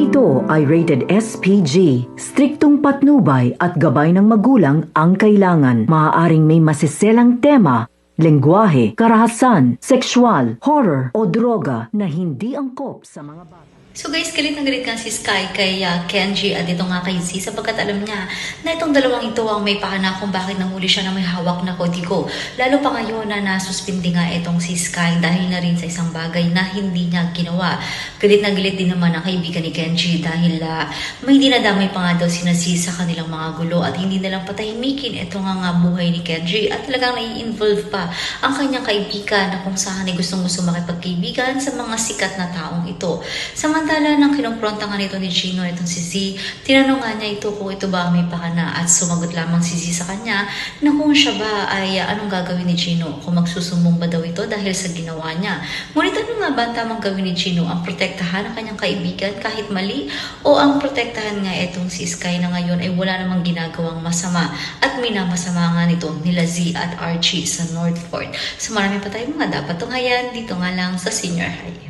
ito ay rated SPG. Striktong patnubay at gabay ng magulang ang kailangan. Maaaring may masiselang tema, lengguwahe, karahasan, sexual, horror o droga na hindi angkop sa mga bata. So guys, galit na galit nga si Sky kay uh, Kenji at ito nga kay Z sapagkat alam niya na itong dalawang ito ang may pakana kung bakit nanguli siya na may hawak na kodigo. Lalo pa ngayon na nasuspindi nga itong si Sky dahil na rin sa isang bagay na hindi niya ginawa. Galit na galit din naman ang kaibigan ni Kenji dahil uh, may dinadamay pa nga daw sina Z sa kanilang mga gulo at hindi nalang patahimikin ito nga nga buhay ni Kenji at talagang nai-involve pa ang kanyang kaibigan na kung saan ay gustong gusto makipagkaibigan sa mga sikat na taong ito. Samantala nang kinumpronta nga nito ni Gino itong si Z, tinanong nga niya ito kung ito ba may pakana at sumagot lamang si Z sa kanya na kung siya ba ay uh, anong gagawin ni Gino kung magsusumbong ba daw ito dahil sa ginawa niya. Ngunit ano nga ba ang tamang gawin ni Gino ang protektahan ang kanyang kaibigan kahit mali o ang protektahan nga itong si Sky na ngayon ay wala namang ginagawang masama at minamasama nga nito nila Z at Archie sa Northport. So marami pa tayong mga dapat tunghayan dito nga lang sa Senior High.